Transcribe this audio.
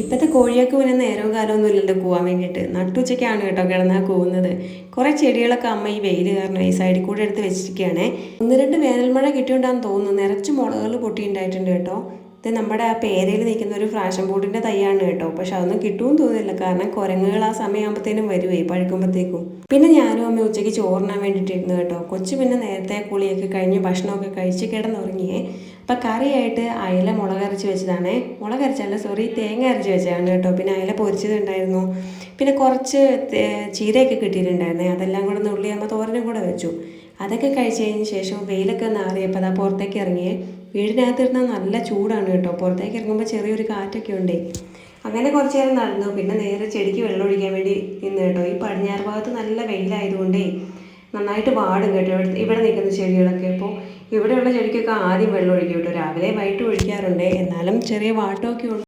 ഇപ്പോഴത്തെ കോഴിയൊക്കെ പിന്നെ നേരവും കാലമൊന്നും ഇല്ലല്ലോ പോകാൻ വേണ്ടിയിട്ട്. നട്ടുച്ചയ്ക്കാണ് കേട്ടോ കിടന്നാൽ പോകുന്നത്. കുറേ ചെടികളൊക്കെ അമ്മ ഈ വെയിൽ കാരണം ഈ സൈഡിൽ കൂടെ എടുത്ത് വെച്ചിരിക്കുകയാണേ. ഒന്ന് രണ്ട് വേനൽമഴ കിട്ടിയോണ്ടാന്ന് തോന്നുന്നു. നിറച്ച് മുളകൾ പൊട്ടിയിട്ടുണ്ടായിട്ടുണ്ട് കേട്ടോ. ഇത് നമ്മുടെ ആ പേരയിൽ നിൽക്കുന്ന ഒരു ഫ്രാഷൻ ബോർഡിന്റെ തൈയാണ് കേട്ടോ. പക്ഷെ അതൊന്നും കിട്ടുമെന്ന് തോന്നുന്നില്ല. കാരണം കുരങ്ങുകൾ ആ സമയമാകുമ്പോഴത്തേനും വരുവേ പഴുക്കുമ്പോഴത്തേക്കും പിന്നെ ഞാനും അമ്മ ഉച്ചയ്ക്ക് ചോറിനാൻ വേണ്ടിയിട്ടിരുന്നു കേട്ടോ. കൊച്ചു പിന്നെ നേരത്തെ കുളിയൊക്കെ കഴിഞ്ഞ് ഭക്ഷണമൊക്കെ കഴിച്ച് കിടന്നുറങ്ങിയേ. അപ്പം കറിയായിട്ട് അയല മുളകരച്ച് വെച്ചതാണേ. മുളകരച്ചല്ല സോറി തേങ്ങ അരച്ച് വെച്ചതാണ് കേട്ടോ. പിന്നെ അയല പൊരിച്ചതുണ്ടായിരുന്നു. പിന്നെ കുറച്ച് ചീരയൊക്കെ കിട്ടിയിട്ടുണ്ടായിരുന്നേ. അതെല്ലാം കൂടെ നുള്ളി അമ്മ തോരനും കൂടെ വെച്ചു. അതൊക്കെ കഴിച്ചു കഴിഞ്ഞ ശേഷം വെയിലൊക്കെ നാറിയപ്പോൾ അതാ പുറത്തേക്ക് ഇറങ്ങിയേ. വീടിനകത്തിരുന്നാൽ നല്ല ചൂടാണ് കേട്ടോ. പുറത്തേക്ക് ഇറങ്ങുമ്പോൾ ചെറിയൊരു കാറ്റൊക്കെ ഉണ്ടേ. അങ്ങനെ കുറച്ച് നേരം നടന്നു. പിന്നെ നേരെ ചെടിക്ക് വെള്ളം ഒഴിക്കാൻ വേണ്ടി നിന്ന് കേട്ടോ. ഈ പടിഞ്ഞാറ് ഭാഗത്ത് നല്ല വെയിലായതുകൊണ്ടേ നന്നായിട്ട് വാടും കേട്ടോ. ഇവിടെ ഇവിടെ നിൽക്കുന്ന ചെടികളൊക്കെ. ഇപ്പോൾ ഇവിടെയുള്ള ചെടിക്കൊക്കെ ആദ്യം വെള്ളം ഒഴിക്കും കേട്ടോ. രാവിലെ വൈകിട്ട് ഒഴിക്കാറുണ്ട്. എന്നാലും ചെറിയ വാട്ടമൊക്കെ ഉണ്ട്